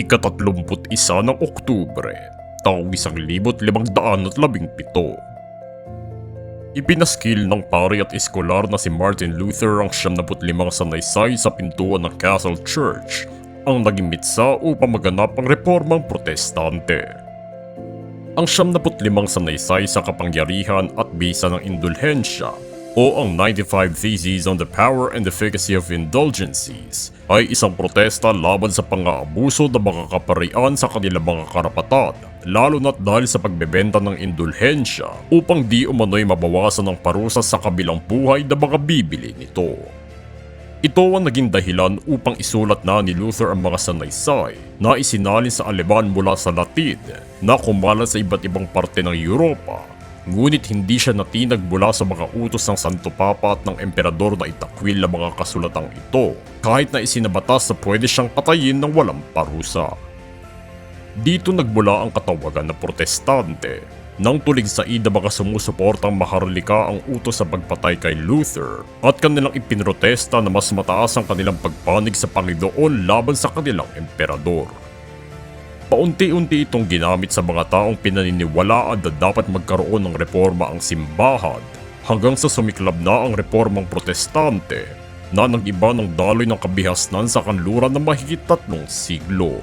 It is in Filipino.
ikatatlumput isa ng Oktubre, taong isang libot limang daan at labing pito. Ipinaskil ng pari at eskolar na si Martin Luther ang 75 sanaysay sa pintuan ng Castle Church ang naging mitsa upang maganap ang reformang protestante. Ang 75 sanaysay sa kapangyarihan at bisa ng indulhensya o ang 95 Theses on the Power and Efficacy of Indulgencies ay isang protesta laban sa pang-aabuso ng mga kaparian sa kanilang mga karapatan, lalo na't dahil sa pagbebenta ng indulhensya upang di umano'y mabawasan ng parusa sa kabilang buhay na mga bibili nito. Ito ang naging dahilan upang isulat na ni Luther ang mga sanaysay na isinalin sa Aleman mula sa Latin na kumalat sa iba't ibang parte ng Europa Ngunit hindi siya natinag mula sa mga utos ng Santo Papa at ng Emperador na itakwil ang mga kasulatang ito kahit na isinabatas na pwede siyang patayin ng walang parusa. Dito nagmula ang katawagan na protestante nang tulig sa ida mga sumusuportang maharlika ang utos sa pagpatay kay Luther at kanilang ipinrotesta na mas mataas ang kanilang pagpanig sa Panginoon laban sa kanilang emperador. Paunti-unti itong ginamit sa mga taong pinaniniwalaan na dapat magkaroon ng reforma ang simbahan hanggang sa sumiklab na ang reformang protestante na nag-iba ng daloy ng kabihasnan sa kanluran ng mahigit tatlong siglo.